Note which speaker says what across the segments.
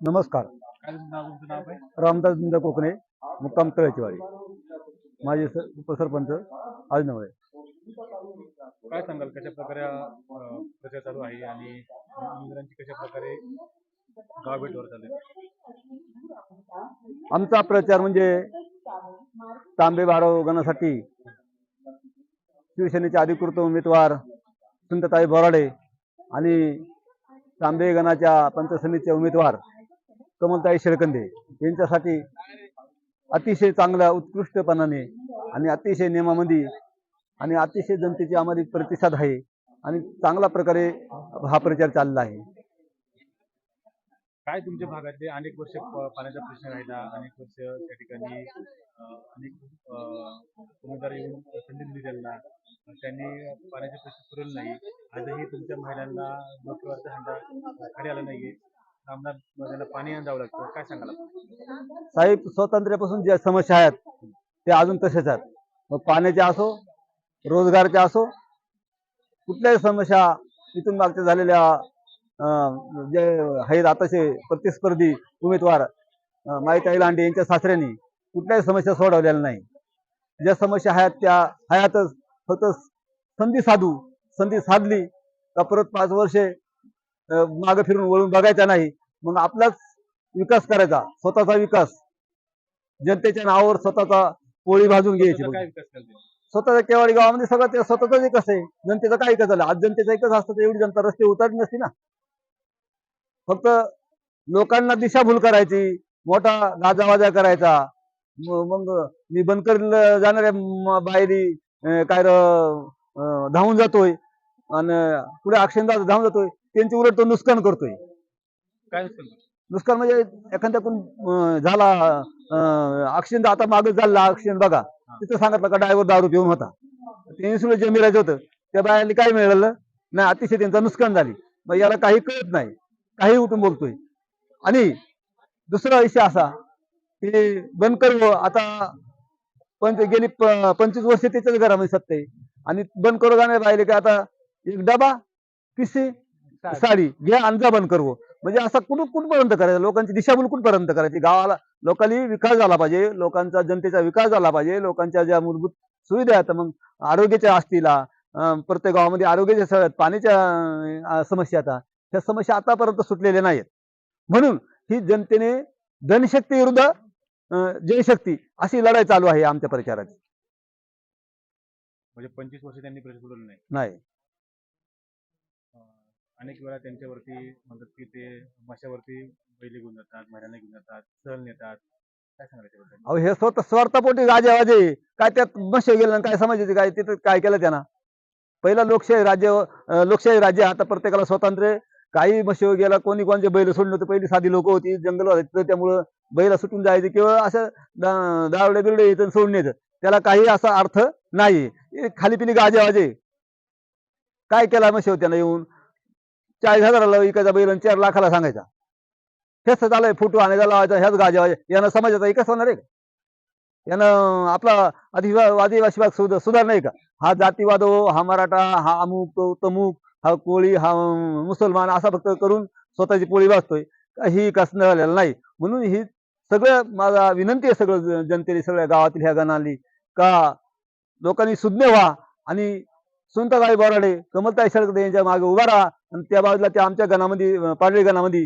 Speaker 1: नमस्कार.
Speaker 2: काय तुमचं नाव तुमचं नाव आहे
Speaker 1: रामदास बिंद कोकणे मुक्काम तळेचीवाडी. माझे स- उपसरपंच आजनवळे
Speaker 2: काय सांगाल कशा प्रकारे अं, प्रचार चालू आहे आणि उमेदवारांची कशा प्रकारे गाव भेटवर चालू आहे?
Speaker 1: आमचा प्रचार म्हणजे तांबे बाराव गणासाठी शिवसेनेचे अधिकृत उमेदवार सुंदरताई बोराडे आणि तांबे गणाच्या पंचसमितीचे उमेदवार कमलताई शेळकंदे यांच्यासाठी अतिशय चांगल्या उत्कृष्टपणाने आणि अतिशय नियमामध्ये आणि अतिशय जनतेची आम्हाला प्रतिसाद आहे आणि चांगल्या प्रकारे हा प्रचार चालला आहे.
Speaker 2: काय तुमच्या भागातले अनेक वर्ष पाण्याचा प्रश्न राहिला अनेक वर्ष त्या ठिकाणी अनेक उमेदवार येऊन संधी दिली त्यांना त्यांनी पाण्याचे प्रश्न पुरवले नाही आजही तुमच्या महिलांना डोक्यावरचा हंडा खाली आला नाहीये. पाणी जावं लागतं. काय सांगाल?
Speaker 1: साहेब स्वातंत्र्यापासून ज्या समस्या आहेत त्या अजून तशाच आहेत. मग पाण्याच्या असो रोजगारच्या असो कुठल्याही समस्या इथून मागच्या झालेल्या अं, जे आहेत आताचे प्रतिस्पर्धी उमेदवार माईताई लांडे यांच्या सासऱ्यांनी कुठल्याही समस्या सोडवलेल्या नाही. ज्या समस्या आहेत त्या हयातच फक्त संधी साधू संधी साधली का परत पाच वर्षे मागं फिरून वळून बघायचा नाही. मग आपलाच विकास करायचा स्वतःचा विकास. जनतेच्या नावावर स्वतःचा पोळी भाजून घ्यायची
Speaker 2: करते?
Speaker 1: स्वतःच्या केवाडी गावामध्ये सगळं ते स्वतःचाच विकास आहे. जनतेचा काय विकास झाला? आज जनतेचा विकास असतं तर एवढी जनता रस्ते उतारली नसती ना. फक्त लोकांना दिशाभूल करायची मोठा गाजावाजा करायचा. मग मी बनकर जाणाऱ्या म- बाहेरी काय धावून जातोय. आणि पुढे अक्षयदा धावून जातोय. त्यांची उलट तो नुकसान करतोय.
Speaker 2: काय नुकसान
Speaker 1: म्हणजे एखाद्याकडून अं, झाला अक्षिंद आता मागे झाला अक्षिंद बघा. तिथं सांगितलं का ड्रायव्हर दारू पिऊन होता. ते इन्सुलिन जे मिळायचं होतं त्या बायाने काय मिळालं? नाही अतिशय त्यांचं नुकसान झाली. मग याला काही कळत नाही. काही उठून बोलतोय. आणि दुसरा विषय असा की बनकर आता पंच गेली पंचवीस वर्ष त्याच्याच घरामध्ये सत्य आहे आणि बनकर गाणे पाहिले की आता एक डबा पिसी साडी. जा बंद करवो म्हणजे असं कुठं कुठपर्यंत करायचं? लोकांची दिशाभूल कुठपर्यंत करायची? गावाला लोकांनी विकास झाला पाहिजे लोकांचा जनतेचा विकास झाला पाहिजे लोकांच्या ज्या मूलभूत सुविधा आहेत मग आरोग्याच्या असतील प्रत्येक गावामध्ये आरोग्याच्या सगळ्या आहेत, पाण्याच्या समस्या आता त्या समस्या आतापर्यंत सुटलेल्या नाहीत म्हणून ही जनतेने धनशक्ती विरुद्ध जनशक्ती अशी लढाई चालू आहे आमच्या प्रचाराची
Speaker 2: म्हणजे पंचवीस वर्ष त्यांनी प्रचार नाही. अनेक वेळा त्यांच्यावरती म्हणतात की ते मशावरती बैल घेऊन जातात महिलांना घेऊन जातात सहल नेतात. काय
Speaker 1: अहो हे स्वतः स्वार्थापोटी राजे वाजे काय त्यात मशे गेलं आणि काय समजायचे? काय तिथं काय केलं त्यांना? पहिला लोकशाही राज्य अं, लोकशाही राज्य आता प्रत्येकाला स्वातंत्र्य. काही मशे गेला कोणी कोणचे बैल सोडले होते पहिली साधी लोक होती जंगल होते. त्यामुळं बैल सुटून जायचे किंवा असं दा- बिरडे इथं सोडून यायचं त्याला काही असा अर्थ नाही खाली पिली गाजे वाजे काय केला मशेव त्यानं येऊन? चाळीस हजाराला विकायचा बैल आणि चार लाखाला सांगायचा. हेच झालंय फोटो आणायचा लावायचा ह्याच गाजा यानं समाजाचा विकास होणार आहे का? यानं आपला आदिवा आदिवासी भाग सुधार सुधार नाही का? हा जातीवाद हा मराठा हा अमुक तमुक हा कोळी हा मुसलमान असा फक्त करून स्वतःची पोळी वाचतोय ही कसं झालेलं नाही. म्हणून ही सगळं माझा विनंती आहे सगळं जनतेने सगळ्या गावातील ह्या गणाली का लोकांनी सुज्ञ व्हा आणि सुनताबाई बोराडे कमलताई शेळकदे यांच्या मागे उभा राहा. आणि त्या बाजूला त्या आमच्या गणामध्ये पाडळी गणामध्ये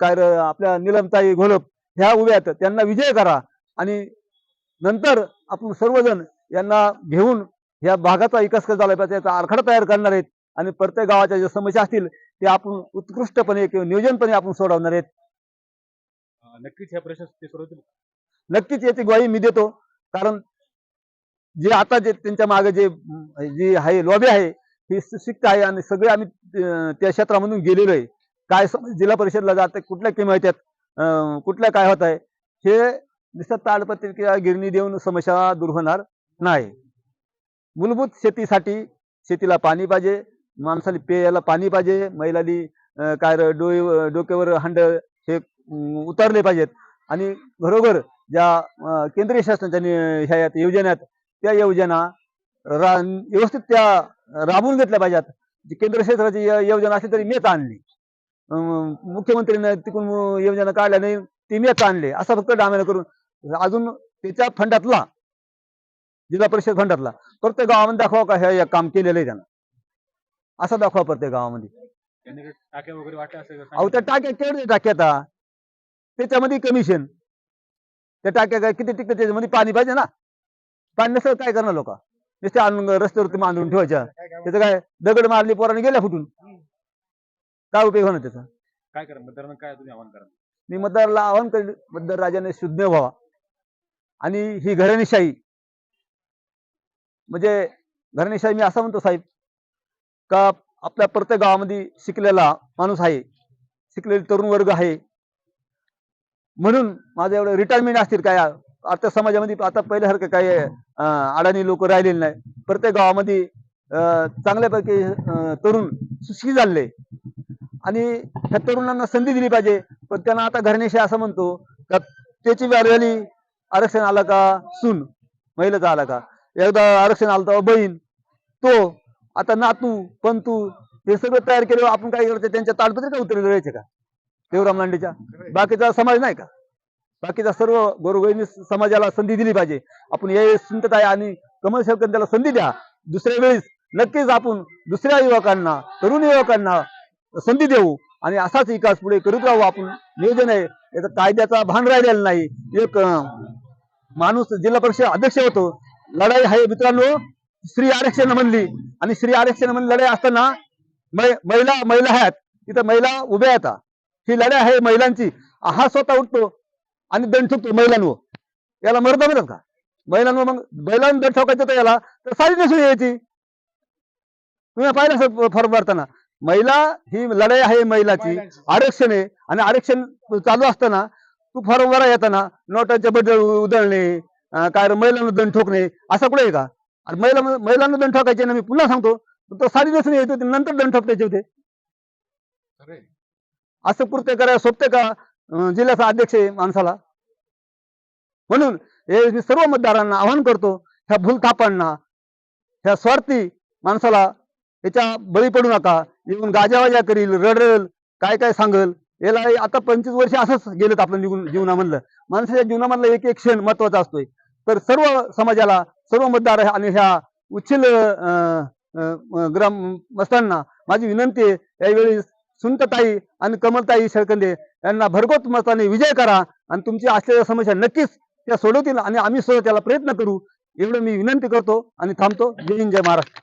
Speaker 1: काय आपल्या निलमताई घोलप ह्या उभ्या आहेत. त्यांना विजय करा. आणि नंतर आपण सर्वजण यांना घेऊन या भागाचा विकास कसा झाला पाहिजे याचा आराखडा तयार करणार आहेत. आणि प्रत्येक गावाच्या ज्या समस्या असतील ते आपण उत्कृष्टपणे किंवा नियोजनपणे आपण सोडवणार आहेत.
Speaker 2: नक्कीच ह्या ते सोडवतील
Speaker 1: नक्कीच याची ग्वाही मी देतो. कारण जे आता जे त्यांच्या मागे जे जी आहे लॉबी आहे ही सुशिक्त आहे आणि सगळे आम्ही त्या क्षेत्रामधून गेलेलो आहे. काय समज जिल्हा परिषदला जाते कुठल्या किंमत आहेत कुठल्या काय होत आहे हे नुसतं ताडपत्री किंवा गिरणी देऊन समस्या दूर होणार नाही. मूलभूत शेतीसाठी शेतीला पाणी पाहिजे माणसाला पेयाला पाणी पाहिजे महिलांनी काय र- डोळे डोक्यावर हंड हे उतरले पाहिजेत. आणि घरोघर ज्या केंद्रीय शासनाच्या ह्या योजनेत त्या योजना रा व्यवस्थित त्या राबवून घेतल्या पाहिजेत. केंद्र क्षेत्राची योजना असली तरी मीच आणली. मुख्यमंत्र्यांनी तिकडून योजना काढल्या नाही ते मी आणले. असं फक्त डामेला करून. अजून त्याच्या फंडातला जिल्हा परिषद फंडातला प्रत्येक गावामध्ये दाखवा का हे काम केलेलं आहे त्यानं. असं दाखवा प्रत्येक गावामध्ये.
Speaker 2: टाक्या वगैरे
Speaker 1: अहो त्या टाक्या केवढ्या टाक्या आता? त्याच्यामध्ये कमिशन त्या टाक्या काय किती टिकत त्याच्यामध्ये पाणी पाहिजे ना. पाणी नसेल काय करणार लोक? नुसते आणून रस्त्यावरती मांडून ठेवायच्या. त्याचं काय? दगड मारली पोराने गेल्या फुटून. काय उपयोग होणार त्याचा?
Speaker 2: काय करा मतदारांना काय तुम्ही आव्हान करा?
Speaker 1: मी मतदाराला आवाहन करेल मतदार राजाने शुद्ध व्हावा. आणि ही घराणेशाही. म्हणजे घराणेशाही मी असं म्हणतो साहेब का आपल्या प्रत्येक गावामध्ये शिकलेला माणूस आहे शिकलेले तरुण वर्ग आहे. म्हणून माझं एवढं रिटायरमेंट असतील काय? आता समाजामध्ये आता पहिल्यासारखं काही अं, अडाणी लोक राहिलेले नाही. प्रत्येक गावामध्ये अं, चांगल्यापैकी तरुण सुशी झाले. आणि ह्या तरुणांना संधी दिली पाहिजे. पण त्यांना आता घरण्याशी असं म्हणतो का त्याची व्हॅल्यू झाली आरक्षण आलं का सून? महिलेचा आला का? एकदा आरक्षण आलं तर बहीण तो आता नातू पंतू हे सगळं तयार केलं आपण काय करायचं? त्यांच्या ताडपत्रिका उतरले राहायचे का? देवराम लांडेच्या? बाकीचा समाज नाही का? बाकीचा सर्व गोरगरिबी समाजाला संधी दिली पाहिजे. आपण या चिंतत आहे आणि कमल शेवकन त्याला संधी द्या. दुसऱ्या वेळेस नक्कीच आपण दुसऱ्या युवकांना तरुण युवकांना संधी देऊ. आणि असाच विकास पुढे करत राहू. आपण नियोजन आहे. याचा कायद्याचा भान राहिलेला नाही. एक माणूस जिल्हा परिषद अध्यक्ष होतो. लढाई आहे मित्रांनो. स्त्री आरक्षण म्हणली. आणि स्त्री आरक्षण म्हणून लढाई असताना मै- महिला महिला आहेत. तिथं महिला उभ्या आहेत. ही लढाई आहे महिलांची. हा स्वतः उठतो. आणि दंड ठोकतो महिलांवर. याला मर्द म्हणतात का? महिलांवर मग महिलांना दंड ठोकायचं तर याला तर साडी नेसून यायची तुम्ही पाहिलं असं फॉर्म भरताना? महिला ही लढाई आहे महिलाची आरक्षण आहे. आणि आरक्षण चालू असताना तू फॉर्म भरा येताना नोटाच्या बद्दल उधळणे काय महिलांना दंड ठोकणे असा कुठे आहे का? आणि महिला महिलांना दंड ठोकायचे ना मी पुन्हा सांगतो. तो साडी नेसून यायचे होते नंतर दंड ठोकायचे होते. असं कृत्य करायला सोपते का? जिल्ह्याचा अध्यक्ष आहे माणसाला. म्हणून हे मी सर्व मतदारांना आवाहन करतो ह्या भूलथापांना ह्या स्वार्थी माणसाला याच्या बळी पडू नका. येऊन गाजावाजा करील रडल काय काय सांगल याला आता पंचवीस वर्ष असंच गेलेत आपलं निघून जीवनामधलं. माणसाच्या जीवनामधला एक एक क्षण महत्त्वाचा असतोय. तर सर्व समाजाला सर्व मतदार आणि ह्या उच्चिल अं, अं, ग्राम मस्तांना माझी विनंती आहे. यावेळी सुंतताई आणि कमलताई शेळकंदे यांना भरघोस मताने विजय करा आणि तुमची असलेल्या समस्या नक्कीच त्या सोडवतील आणि आम्ही सुद्धा त्याला प्रयत्न करू. एवढं मी विनंती करतो आणि थांबतो. जय हिंद जय महाराष्ट्र.